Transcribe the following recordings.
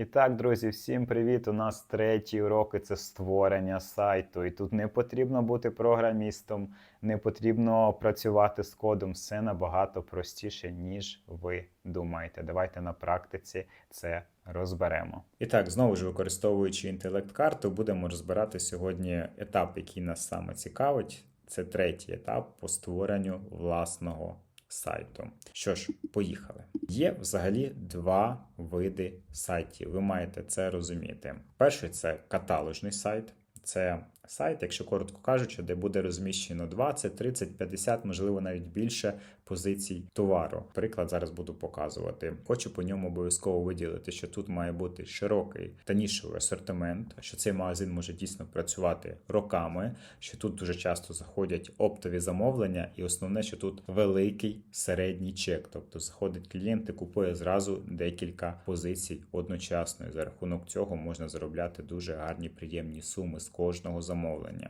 І так, друзі, всім привіт! У нас третій урок це створення сайту. І тут не потрібно бути програмістом, не потрібно працювати з кодом. Все набагато простіше, ніж ви думаєте. Давайте на практиці це розберемо. І так, знову ж використовуючи інтелект-карту, будемо розбирати сьогодні етап, який нас саме цікавить. Це третій етап по створенню власного сайту. Що ж, поїхали. Є взагалі два види сайтів. Ви маєте це розуміти. Перший це каталожний сайт. Це сайт, якщо коротко кажучи, де буде розміщено 20, 30, 50, можливо, навіть більше позицій товару. Приклад зараз буду показувати. Хочу по ньому обов'язково виділити, що тут має бути широкий та нішевий асортимент, що цей магазин може дійсно працювати роками, що тут дуже часто заходять оптові замовлення, і основне, що тут великий середній чек. Тобто заходить клієнт і купує зразу декілька позицій одночасно. І за рахунок цього можна заробляти дуже гарні приємні суми з кожного замовлення.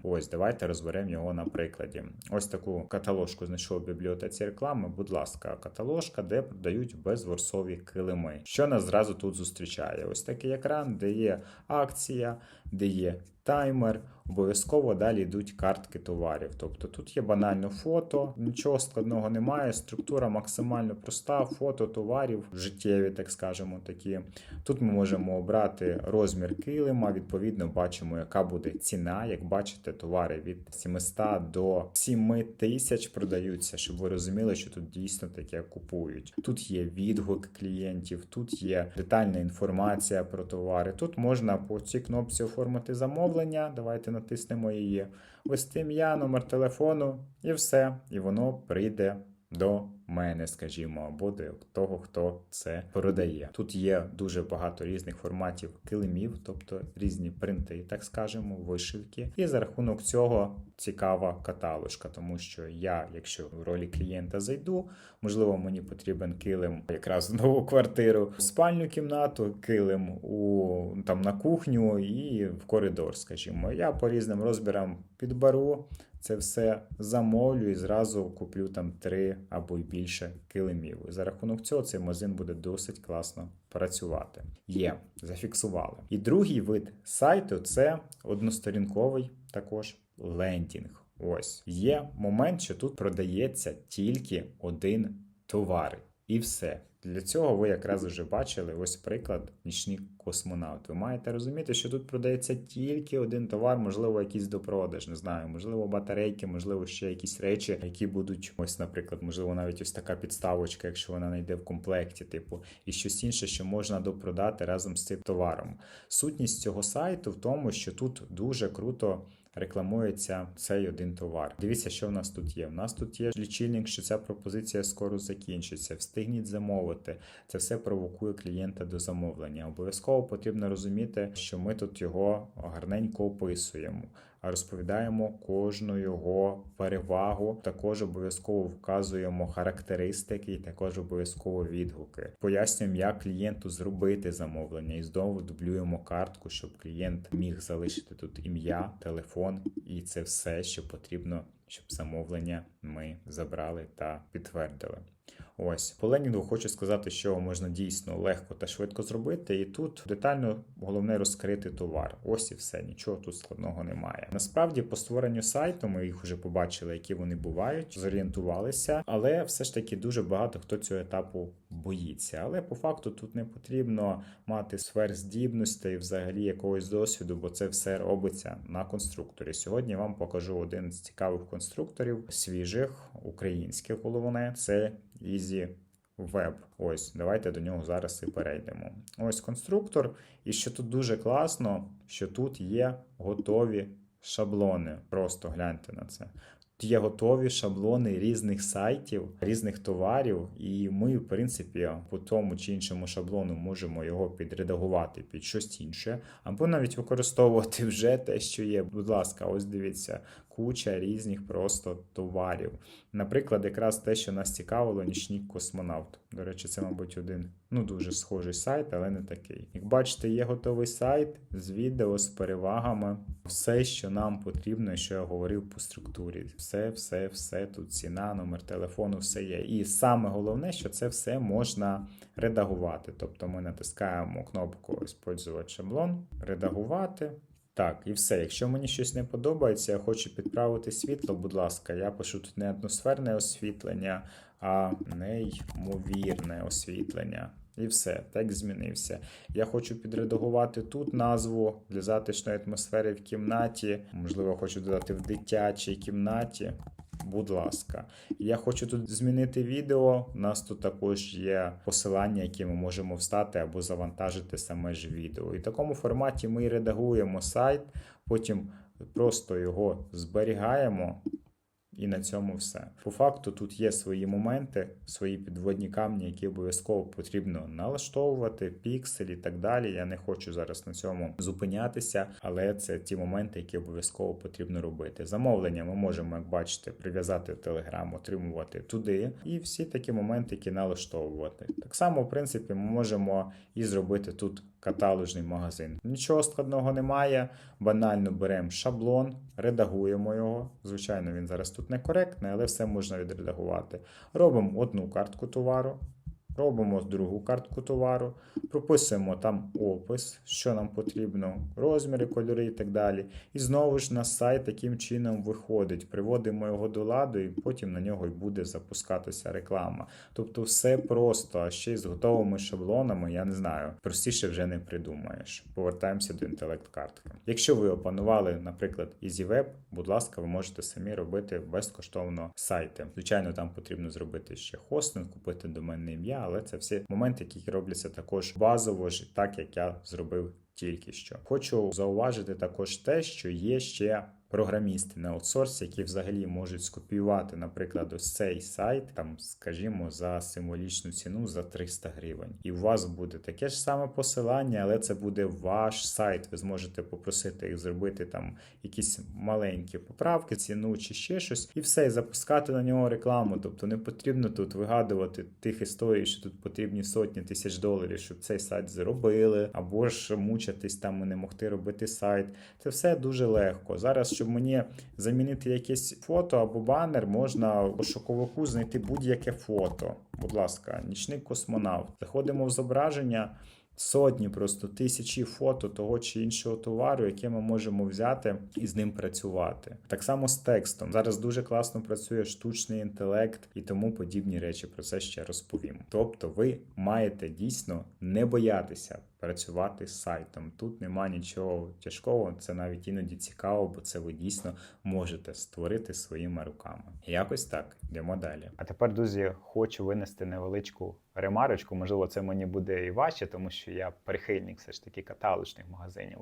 Ось давайте розберемо його на прикладі. Ось таку каталожку знайшов в бібліотеці реклами. Будь ласка, каталожка, де продають безворсові килими. Що нас зразу тут зустрічає? Ось такий екран, де є акція, де є таймер. Обов'язково далі йдуть картки товарів. Тобто тут є банально фото, нічого складного немає. Структура максимально проста, фото товарів, життєві, так скажемо, такі. Тут ми можемо обрати розмір килима. Відповідно, бачимо, яка буде ціна. Як бачите, товари від 700 до 7 тисяч продаються, щоб ви розуміли, що тут дійсно таке купують. Тут є відгук клієнтів, тут є детальна інформація про товари. Тут можна по цій кнопці оформити замовлення. Давайте натиснемо її, ввести ім'я, номер телефону і все. І воно прийде до мене, скажімо, або до того, хто це продає. Тут є дуже багато різних форматів килимів, тобто різні принти, так скажемо, вишивки. І за рахунок цього цікава каталожка, тому що я, якщо в ролі клієнта зайду, можливо, мені потрібен килим якраз в нову квартиру, в спальню кімнату, килим у там на кухню і в коридор, скажімо. Я по різним розмірам підберу. Це все замовлю і зразу куплю там три або й більше килимів. І за рахунок цього цей магазин буде досить класно працювати. Є, зафіксували. І другий вид сайту це односторінковий також лендінг. Ось є момент, що тут продається тільки один товар, і все. Для цього ви якраз вже бачили ось приклад нічний космонавт. Ви маєте розуміти, що тут продається тільки один товар, можливо, якийсь допродаж, не знаю, можливо, батарейки, можливо, ще якісь речі, які будуть, ось, наприклад, можливо, навіть ось така підставочка, якщо вона не йде в комплекті, типу, і щось інше, що можна допродати разом з цим товаром. Сутність цього сайту в тому, що тут дуже круто. Рекламується цей один товар. Дивіться, що в нас тут є. У нас тут є лічильник, що ця пропозиція скоро закінчиться. Встигніть замовити. Це все провокує клієнта до замовлення. Обов'язково потрібно розуміти, що ми тут його гарненько описуємо. Розповідаємо кожну його перевагу. Також обов'язково вказуємо характеристики і також обов'язково відгуки. Пояснюємо, як клієнту зробити замовлення, і знову дублюємо картку, щоб клієнт міг залишити тут ім'я, телефон, і це все, що потрібно, щоб замовлення ми забрали та підтвердили. Ось по ленінгу хочу сказати, що можна дійсно легко та швидко зробити, і тут детально головне розкрити товар. Ось і все, нічого тут складного немає. Насправді, по створенню сайту ми їх вже побачили, які вони бувають, зорієнтувалися, але все ж таки дуже багато хто цього етапу боїться. Але по факту тут не потрібно мати сфер здібностей, взагалі якогось досвіду, бо це все робиться на конструкторі. Сьогодні я вам покажу один з цікавих конструкторів, свіжих, українських головне це Easy Web. Ось, давайте до нього зараз і перейдемо. Ось конструктор. І що тут дуже класно, що тут є готові шаблони. Просто гляньте на це. Є готові шаблони різних сайтів, різних товарів, і ми, в принципі, по тому чи іншому шаблону можемо його підредагувати під щось інше, або навіть використовувати вже те, що є. Будь ласка, ось дивіться, куча різних просто товарів. Наприклад, якраз те, що нас цікавило, нічний космонавт. До речі, це, мабуть, один Ну, дуже схожий сайт, але не такий. Як бачите, є готовий сайт з відео, з перевагами. Все, що нам потрібно, що я говорив по структурі. Все, все, все. Тут ціна, номер телефону, все є. І саме головне, що це все можна редагувати. Тобто ми натискаємо кнопку «Использувати шаблон, редагувати. Так, і все. Якщо мені щось не подобається, я хочу підправити світло, будь ласка, я пишу тут не атмосферне освітлення, а неймовірне освітлення. І все, текст змінився. Я хочу підредагувати тут назву для затишної атмосфери в кімнаті. Можливо, хочу додати в дитячій кімнаті. Будь ласка, я хочу тут змінити відео. У нас тут також є посилання, які ми можемо встати або завантажити саме ж відео. І в такому форматі ми редагуємо сайт, потім просто його зберігаємо. І на цьому все. По факту тут є свої моменти, свої підводні камні, які обов'язково потрібно налаштовувати, пікселі і так далі. Я не хочу зараз на цьому зупинятися, але це ті моменти, які обов'язково потрібно робити. Замовлення ми можемо, як бачите, прив'язати Telegram, отримувати туди, і всі такі моменти, які налаштовувати. Так само, в принципі, ми можемо і зробити тут каталожний магазин. Нічого складного немає. Банально беремо шаблон, редагуємо його. Звичайно, він зараз тут некоректний, але все можна відредагувати. Робимо одну картку товару. Робимо другу картку товару, прописуємо там опис, що нам потрібно, розміри, кольори і так далі. І знову ж на сайт таким чином виходить. Приводимо його до ладу, і потім на нього й буде запускатися реклама. Тобто все просто, а ще й з готовими шаблонами, я не знаю, простіше вже не придумаєш. Повертаємося до інтелект-картки. Якщо ви опанували, наприклад, EasyWeb, будь ласка, ви можете самі робити безкоштовно сайти. Звичайно, там потрібно зробити ще хостинг, купити доменне ім'я, але це всі моменти, які робляться також базово ж, так як я зробив тільки що. Хочу зауважити також те, що є ще. Програмісти на аутсорсі, які взагалі можуть скопіювати, наприклад, ось цей сайт, там, скажімо, за символічну ціну за 300 гривень. І у вас буде таке ж саме посилання, але це буде ваш сайт. Ви зможете попросити їх зробити там якісь маленькі поправки, ціну чи ще щось, і все, і запускати на нього рекламу. Тобто не потрібно тут вигадувати тих історій, що тут потрібні сотні тисяч доларів, щоб цей сайт зробили, або ж мучитись там і не могти робити сайт. Це все дуже легко. Зараз, щоб мені замінити якесь фото або банер, можна у шоковику знайти будь-яке фото. Будь ласка, нічний космонавт. Заходимо в зображення. Сотні, просто тисячі фото того чи іншого товару, яке ми можемо взяти і з ним працювати. Так само з текстом. Зараз дуже класно працює штучний інтелект і тому подібні речі. Про це ще розповім. Тобто, ви маєте дійсно не боятися працювати з сайтом. Тут нема нічого тяжкого, це навіть іноді цікаво, бо це ви дійсно можете створити своїми руками. Якось так, йдемо далі. А тепер, друзі, хочу винести невеличку ремарочку. Можливо, це мені буде і важче, тому що я прихильник все ж таки каталочних магазинів.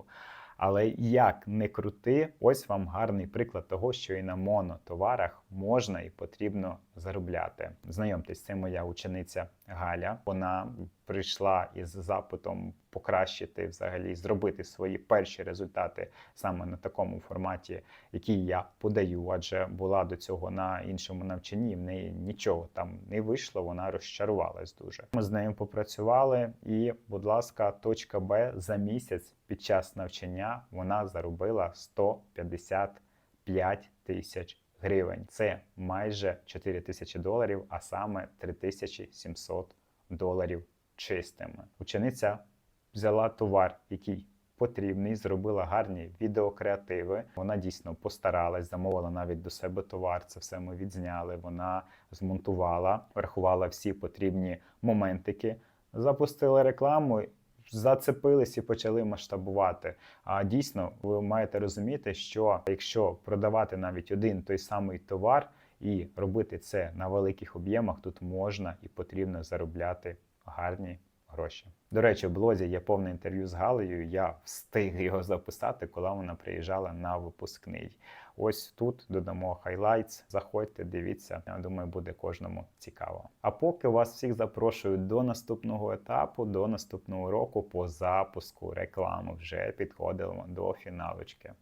Але як не крути, ось вам гарний приклад того, що і на монотоварах можна і потрібно заробляти. Знайомтесь, це моя учениця Галя. Вона прийшла із запитом покращити взагалі, зробити свої перші результати саме на такому форматі, який я подаю, адже була до цього на іншому навчанні. В неї нічого там не вийшло. Вона розчарувалась дуже. Ми з нею попрацювали, і, будь ласка, точка Б за місяць під час навчання вона заробила 155 тисяч гривень. Це майже 4 тисячі доларів, а саме 3700 доларів чистими. Учениця взяла товар, який потрібний, зробила гарні відеокреативи. Вона дійсно постаралась, замовила навіть до себе товар. Це все ми відзняли. Вона змонтувала, врахувала всі потрібні моментики, запустила рекламу. Зацепились і почали масштабувати. А дійсно, ви маєте розуміти, що якщо продавати навіть один той самий товар і робити це на великих об'ємах, тут можна і потрібно заробляти гарні гроші. До речі, в блозі є повне інтерв'ю з Галею. Я встиг його записати, коли вона приїжджала на випускний. Ось тут додамо хайлайтс. Заходьте, дивіться. Я думаю, буде кожному цікаво. А поки вас всіх запрошую до наступного етапу, до наступного року по запуску реклами. Вже підходимо до фіналочки.